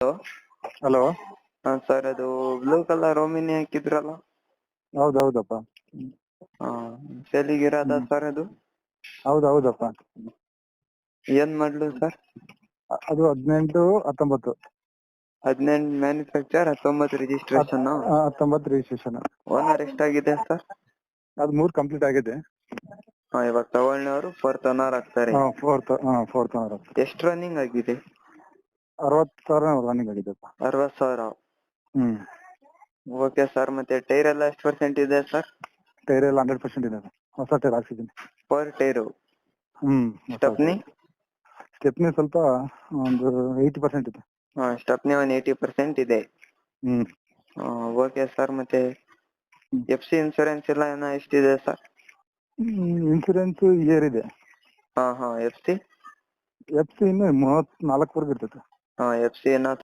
Hello. Hello. ಹಾ sir ಅದು blue colour ರೋಮಿನಿ ಹಾಕಿದ್ರಲ್ಲ? ಹೌದು ಹೌದಪ್ಪ ಸೇಲಿಗಿರೋದ ಸರ್ ಅದು? ಹೌದು ಹೌದಪ್ಪ ಏನ್ ಮಾಡ್ಲು ಸರ್? ಅದು ಹದಿನೆಂಟು ಹತ್ತೊಂಬತ್ತು. ಹದಿನೆಂಟು ಮ್ಯಾನುಫ್ಯಾಕ್ಚರ್ ಹತ್ತೊಂಬತ್ತು ರಿಜಿಸ್ಟ್ರೇಷನ್ ಹತ್ತೊಂಬತ್ತು ರಿಜಿಸ್ಟ್ರೇಷನ್ ಓನರ್ ಎಷ್ಟಾಗಿದೆ ಸರ್? ಅದು ಮೂರು ಕಂಪ್ಲೀಟ್ ಆಗಿದೆ. ಹಾ ಇವಾಗ ತಗೊಳ್ಳೋರು ಫೋರ್ತ್ ಓನರ್ ಆಗ್ತಾರೆ. ಫೋರ್ತ್ ಫೋರ್ತ್ ಓನರ್ ಎಷ್ಟು ರನ್ನಿಂಗ್ ಆಗಿದೆ? ಅರವತ್ತು ಸಾವಿರ ರನ್ನಿಂಗ್ ಆಗಿದೆಪ್ಪ ಅರವತ್ ಸಾವಿರ? ಹ್ಞೂ ಓಕೆ ಸರ್ ಮತ್ತೆ ಟೈರ್ ಎಲ್ಲ ಎಷ್ಟು ಪರ್ಸೆಂಟ್ ಇದೆ ಸರ್ ಟೈರ್ ಎಲ್ಲ ಹಂಡ್ರೆಡ್ ಪರ್ಸೆಂಟ್ ಇದೆ ಹೊಸ ಟೈರ್ ಹಾಕ್ಸಿದ್ದೀನಿ. ಪರ್ ಟೈರು ಹ್ಞೂ ಸ್ಟೆಪ್ನಿ ಸ್ಟೆಪ್ನಿ ಸ್ವಲ್ಪ ಒಂದು ಏಯ್ಟಿ ಪರ್ಸೆಂಟ್ ಇದೆ. ಹಾ ಸ್ಟಪ್ನಿ ಒಂದು ಏಯ್ಟಿ ಪರ್ಸೆಂಟ್ ಇದೆ. ಹ್ಞೂ ಓಕೆ ಸರ್ ಮತ್ತೆ ಹ್ಮ್. ಎಫ್ ಸಿ ಇನ್ಸೂರೆನ್ಸ್ ಎಲ್ಲ ಏನೋ ಎಷ್ಟಿದೆ ಸರ್ ಇನ್ಸೂರೆನ್ಸ್ ಇಯರ್ ಇದೆ. ಹಾ ಹಾ ಎಫ್ ಸಿ ಎಫ್ ಸಿ ಇನ್ನು ಮೂವತ್ತ್ನಾಲ್ಕುವರೆಗೆ ಇರ್ತೈತೆ ಹಾ ಎಫ್ ಸಿ ಏನೋ